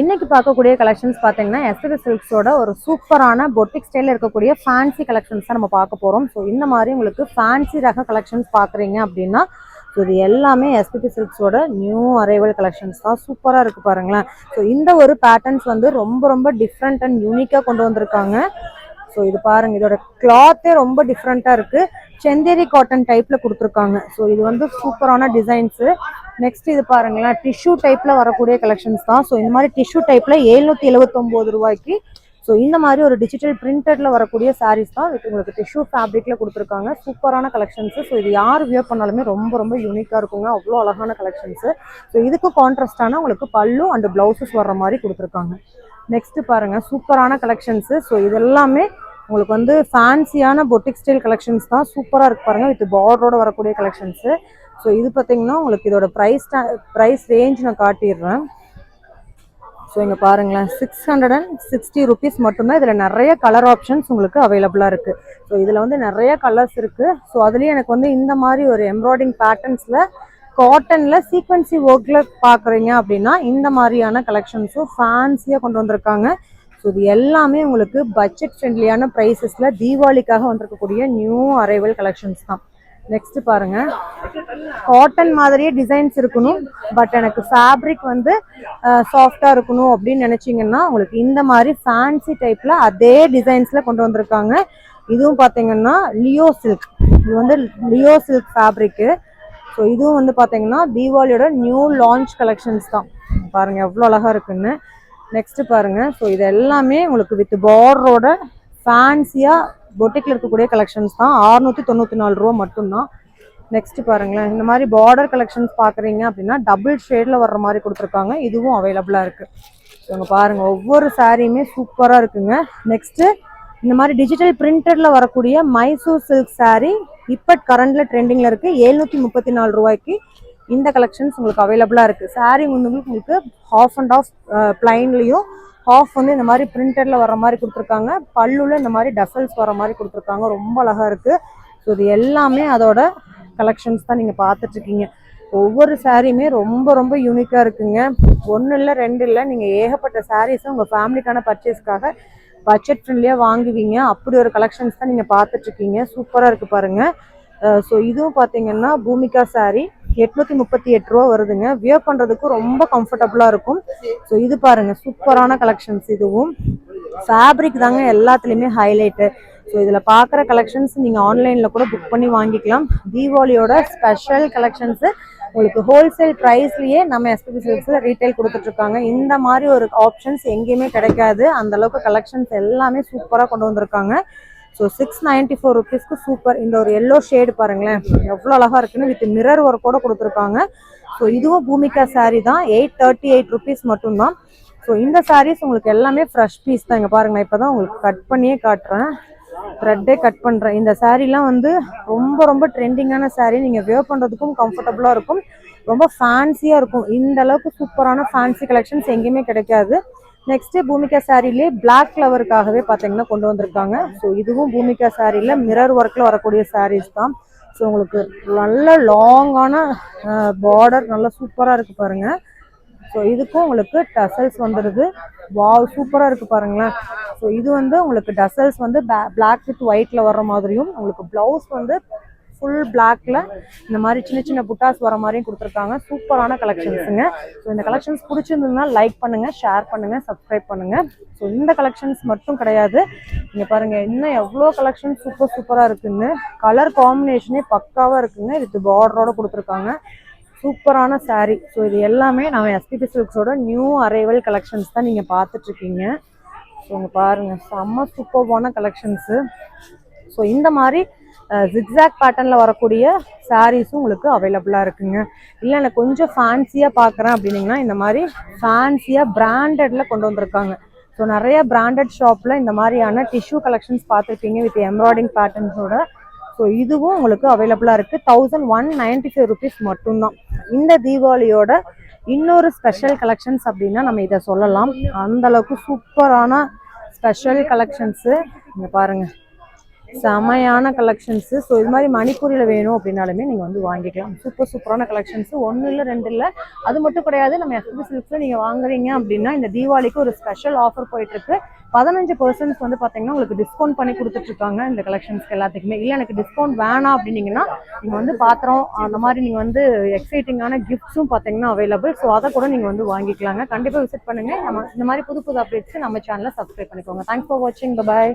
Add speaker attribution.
Speaker 1: இன்னைக்கு பார்க்கக்கூடிய கலெக்ஷன்ஸ் பார்த்தீங்கன்னா எஸ்பி சில்க்ஸோட ஒரு சூப்பரான பொட்டிக் ஸ்டைலில் இருக்கக்கூடிய ஃபேன்சி கலெக்ஷன்ஸ் தான் நம்ம பார்க்க போகிறோம் ஸோ இந்த மாதிரி உங்களுக்கு ஃபேன்சி ரக கலெக்ஷன்ஸ் பார்க்குறீங்க அப்படின்னா ஸோ இது எல்லாமே எஸ்பிபி சில்க்ஸோட நியூ அரைவல் கலெக்ஷன்ஸ் தான். சூப்பராக இருக்குது பாருங்களேன். ஸோ இந்த ஒரு பேட்டர்ன்ஸ் வந்து ரொம்ப ரொம்ப டிஃப்ரெண்ட் அண்ட் யூனிக்காக கொண்டு வந்திருக்காங்க. ஸோ இது பாருங்க இதோட கிளாத்தே ரொம்ப டிஃப்ரெண்ட்டாக இருக்கு. செந்தேரி காட்டன் டைப்ல கொடுத்துருக்காங்க. ஸோ இது வந்து சூப்பரான டிசைன்ஸு நெக்ஸ்ட் இது பாருங்களேன் டிஷ்யூ டைப்ல வரக்கூடிய கலெக்ஷன்ஸ் தான். ஸோ இந்த மாதிரி டிஷ்யூ டைப்ல எழுநூத்தி எழுபத்தொம்போது ரூபாய்க்கு. ஸோ இந்த மாதிரி ஒரு டிஜிட்டல் பிரிண்டட்ல வரக்கூடிய சாரீஸ் தான். இது உங்களுக்கு டிஷ்யூ ஃபேப்ரிக்ல கொடுத்துருக்காங்க. சூப்பரான கலெக்ஷன்ஸ் ஸோ இது யார் வியர் பண்ணாலுமே ரொம்ப ரொம்ப யூனிக்காக இருக்குங்க. அவ்வளோ அழகான கலெக்ஷன்ஸ் ஸோ இதுக்கு கான்ட்ராஸ்டான உங்களுக்கு பல்லு அண்ட் பிளவுசஸ் வர்ற மாதிரி கொடுத்துருக்காங்க. நெக்ஸ்ட் பாருங்க சூப்பரான கலெக்ஷன்ஸ் ஸோ இது எல்லாமே உங்களுக்கு வந்து ஃபேன்சியான பொட்டிக் ஸ்டைல் கலெக்ஷன்ஸ் தான் சூப்பராக இருக்கு பாருங்க. வித் பார்டரோட வரக்கூடிய கலெக்ஷன்ஸு ஸோ இது பார்த்தீங்கன்னா உங்களுக்கு இதோட ப்ரைஸ் ப்ரைஸ் ரேஞ்ச் நான் காட்டிடுறேன். ஸோ இங்கே பாருங்களேன் six hundred and sixty rupees மட்டும்தான். இதில் நிறைய கலர் ஆப்ஷன்ஸ் உங்களுக்கு அவைலபிளாக இருக்குது ஸோ இதில் வந்து நிறைய கலர்ஸ் இருக்குது ஸோ அதுலேயும் எனக்கு வந்து இந்த மாதிரி ஒரு எம்ப்ராய்டிங் பேட்டர்ன்ஸில் காட்டனில் சீக்வன்சி ஒர்க்கில் பார்க்குறீங்க அப்படின்னா இந்த மாதிரியான கலெக்ஷன்ஸும் ஃபேன்சியாக கொண்டு வந்திருக்காங்க. ஸோ இது எல்லாமே உங்களுக்கு பட்ஜெட் ஃப்ரெண்ட்லியான ப்ரைஸஸில் தீபாவளிக்காக வந்திருக்கக்கூடிய நியூ அரைவல் கலெக்ஷன்ஸ் தான். நெக்ஸ்ட் பாருங்க. காட்டன் மாதிரியே டிசைன்ஸ் இருக்கணும். பட் எனக்கு ஃபேப்ரிக் வந்து சாஃப்டாக இருக்கணும் அப்படின்னு நினச்சிங்கன்னா உங்களுக்கு இந்த மாதிரி ஃபேன்சி டைப்பில் அதே டிசைன்ஸில் கொண்டு வந்திருக்காங்க. இதுவும் பார்த்தீங்கன்னா லியோ சில்க் இது வந்து லியோ சில்க் ஃபேப்ரிக்கு ஸோ இதுவும் வந்து பார்த்தீங்கன்னா தீபாவளியோட நியூ லான்ச் கலெக்ஷன்ஸ் தான். பாருங்கள் எவ்வளோ அழகாக இருக்குன்னு. நெக்ஸ்ட் பாருங்கள் ஸோ இது எல்லாமே உங்களுக்கு வித் பார்டரோட ஃபேன்சியாக பொட்டிக்கில் இருக்கக்கூடிய கலெக்ஷன்ஸ் தான். அறுநூத்தி தொண்ணூற்றி நாலு ரூபா மட்டும்தான். நெக்ஸ்ட் பாருங்களேன். இந்த மாதிரி பார்டர் கலெக்ஷன்ஸ் பார்க்குறீங்க அப்படின்னா டபுள் ஷேடில் வர்ற மாதிரி கொடுத்துருக்காங்க. இதுவும் அவைலபிளாக இருக்குது ஸோ பாருங்கள் ஒவ்வொரு சாரியுமே சூப்பராக இருக்குங்க. நெக்ஸ்ட்டு இந்த மாதிரி டிஜிட்டல் பிரிண்டடில் வரக்கூடிய மைசூர் சில்க் saree இப்போ கரண்ட்ல ட்ரெண்டிங்ல இருக்கு. எழுநூத்தி முப்பத்தி நாலு ரூபாய்க்கு இந்த கலெக்ஷன்ஸ் உங்களுக்கு அவைலபிளா இருக்கு. Saree வந்து உங்களுக்கு ஹாஃப் அண்ட் ஆஃப் பிளைன்லயும் ஹாஃப் வந்து இந்த மாதிரி பிரிண்டடில் வர மாதிரி கொடுத்துருக்காங்க. பல்லுல இந்த மாதிரி டசல்ஸ் வர மாதிரி கொடுத்துருக்காங்க. ரொம்ப அழகா இருக்கு. ஸோ இது எல்லாமே அதோட கலெக்ஷன்ஸ் தான் நீங்க பார்த்துட்ருக்கீங்க. ஒவ்வொரு சாரியுமே ரொம்ப ரொம்ப யூனிக்காக இருக்குங்க. ஒன்று இல்லை ரெண்டு இல்லை நீங்கள் ஏகப்பட்ட சாரீஸும் உங்கள் ஃபேமிலிக்கான பர்ச்சேஸ்க்காக பட்ஜெட் ஃப்ரெண்ட்லியாக வாங்குவீங்க. அப்படி ஒரு கலெக்ஷன்ஸ் தான் நீங்கள் பார்த்துட்ருக்கீங்க. சூப்பராக இருக்குது பாருங்கள் ஸோ இதுவும் பார்த்தீங்கன்னா பூமிகா saree. எட்நூற்றி முப்பத்தி எட்டு ரூபா வருதுங்க. வியர் பண்ணுறதுக்கு ரொம்ப கம்ஃபர்டபுளாக இருக்கும். ஸோ இது பாருங்கள் சூப்பரான கலெக்ஷன்ஸ் இதுவும். ஃபேப்ரிக் தாங்க எல்லாத்துலேயுமே ஹைலைட்டு ஸோ இதில் பார்க்குற கலெக்ஷன்ஸ் நீங்கள் ஆன்லைனில் கூட புக் பண்ணி வாங்கிக்கலாம். தீபாவளியோட ஸ்பெஷல் கலெக்ஷன்ஸு உங்களுக்கு ஹோல்சேல் ப்ரைஸ்லயே நம்ம எஸ்பிபி சில்க்ஸில் ரீட்டைல் கொடுத்துட்ருக்காங்க. இந்த மாதிரி ஒரு ஆப்ஷன்ஸ் எங்கேயுமே கிடைக்காது. அந்த அளவுக்கு கலெக்ஷன்ஸ் எல்லாமே சூப்பராக கொண்டு வந்திருக்காங்க. ஸோ சிக்ஸ் நைன்டி ஃபோர் ருபீஸ்க்கு சூப்பர் இந்த ஒரு எல்லோ ஷேடு பாருங்களேன். எவ்வளோ அழகாக இருக்குன்னு வித் மிரர் ஒர்க்கோட கொடுத்துருக்காங்க. ஸோ இதுவும் பூமிகா சாரீ தான். எயிட் தேர்ட்டி எயிட் ருபீஸ் மட்டும்தான். ஸோ இந்த சாரீஸ் உங்களுக்கு எல்லாமே ஃப்ரெஷ் பீஸ் தான். இங்கே பாருங்க இப்போ தான் உங்களுக்கு கட் பண்ணியே காட்டுறேன். த்ரெட்டே கட் பண்ணுறேன் இந்த சாரீலாம் வந்து ரொம்ப ரொம்ப ட்ரெண்டிங்கான சாரீ. நீங்கள் வேர் பண்ணுறதுக்கும் கம்ஃபர்டபுளாக இருக்கும். ரொம்ப ஃபேன்சியாக இருக்கும். இந்த அளவுக்கு சூப்பரான ஃபேன்சி கலெக்ஷன்ஸ் எங்கேயுமே கிடைக்காது. நெக்ஸ்ட்டு பூமிகா சாரிலே பிளாக் ஃப்ளவருக்காகவே பார்த்தீங்கன்னா கொண்டு வந்திருக்காங்க. ஸோ இதுவும் பூமிகா சாரியில் மிரர் ஒர்க்கில் வரக்கூடிய சாரீஸ் தான். ஸோ உங்களுக்கு நல்ல லாங்கான பார்டர் நல்லா சூப்பராக இருக்குது பாருங்கள் ஸோ இதுக்கும் உங்களுக்கு டசல்ஸ் வந்துடுது வாவ் சூப்பராக இருக்குது பாருங்களேன். ஸோ இது வந்து உங்களுக்கு டசல்ஸ் வந்து பிளாக் வித் ஒயிட்டில் வர்ற மாதிரியும் உங்களுக்கு ப்ளவுஸ் வந்து ஃபுல் பிளாக்ல இந்த மாதிரி சின்ன சின்ன புட்டாஸ் வர மாதிரியும் கொடுத்துருக்காங்க. சூப்பரான கலெக்ஷன்ஸுங்க ஸோ இந்த கலெக்ஷன்ஸ் பிடிச்சிருந்ததுன்னா லைக் பண்ணுங்க ஷேர் பண்ணுங்க சப்ஸ்கிரைப் பண்ணுங்க. ஸோ இந்த கலெக்ஷன்ஸ் மட்டும் கிடையாது. இங்க பாருங்க இன்னும் எவ்வளோ கலெக்ஷன் சூப்பர் சூப்பராக இருக்குங்க. கலர் காம்பினேஷனே பக்காவாக இருக்குங்க. வித் பார்டரோட கொடுத்துருக்காங்க. சூப்பரான saree. ஸோ இது எல்லாமே நம்ம எஸ்பிபி சில்க்ஸோட நியூ அரைவல் கலெக்ஷன்ஸ் தான் நீங்கள் பார்த்துட்ருக்கீங்க. ஸோ இங்கே பாருங்கள் செம்ம சூப்பர்வான கலெக்ஷன்ஸு ஸோ இந்த மாதிரி ஜிக்ஸாக் பேட்டர்னில் வரக்கூடிய சாரீஸும் உங்களுக்கு அவைலபிளாக இருக்குங்க. இல்லை எனக்கு கொஞ்சம் ஃபேன்சியாக பார்க்குறேன் அப்படின்னிங்கன்னா இந்த மாதிரி ஃபேன்சியாக பிராண்டடில் கொண்டு வந்திருக்காங்க. ஸோ நிறைய பிராண்டட் ஷாப்பில் இந்த மாதிரியான டிஷ்யூ கலெக்ஷன்ஸ் பார்த்துருப்பீங்க வித் எம்ப்ராய்டிங் பேட்டர்ன்ஸோட ஸோ இதுவும் உங்களுக்கு அவைலபிளாக இருக்குது thousand one ninety five rupees மட்டும்தான். இந்த தீபாவளியோட இன்னொரு ஸ்பெஷல் கலெக்ஷன்ஸ் அப்படின்னா நம்ம இதை சொல்லலாம். அந்த அளவுக்கு சூப்பரான ஸ்பெஷல் கலெக்ஷன்ஸு இங்கே பாருங்கள் செமையான கலெக்ஷன்ஸு ஸோ இது மாதிரி மணிப்பூரில் வேணும் அப்படின்னாலுமே நீங்கள் வந்து வாங்கிக்கலாம். சூப்பர் சூப்பரான கலெக்ஷன்ஸு ஒன்றும் இல்லை ரெண்டு இல்லை. அது மட்டும் கிடையாது. நம்ம எஃபி சில்க்ஸில் நீங்கள் வாங்குறீங்க அப்படின்னா இந்த தீபாவளிக்கு ஒரு ஸ்பெஷல் ஆஃபர் போயிட்டுருக்கு. பதினஞ்சு பர்சன்ட் வந்து பார்த்தீங்கன்னா உங்களுக்கு டிஸ்கவுண்ட் பண்ணி கொடுத்துட்ருக்காங்க இந்த கலெக்ஷன்ஸ்க்கு எல்லாத்துக்குமே. இல்லை எனக்கு டிஸ்கவுண்ட் வேணாம் அப்படின்னீங்கன்னா நீங்கள் வந்து பாத்திரம் அந்த மாதிரி நீங்கள் வந்து எக்ஸைட்டிங்கான கிஃப்ட்ஸும் பார்த்தீங்கன்னா அவைலபிள் ஸோ அதை கூட நீங்கள் வந்து வாங்கிக்கலாங்க. கண்டிப்பாக விசிட் பண்ணுங்கள் நம்ம இந்த மாதிரி புது புது அப்டேட்ஸ் நம்ம சேனலை சப்ஸ்கிரைப் பண்ணிக்கோங்க. தேங்க்ஸ் ஃபார் வாட்சிங் பாய்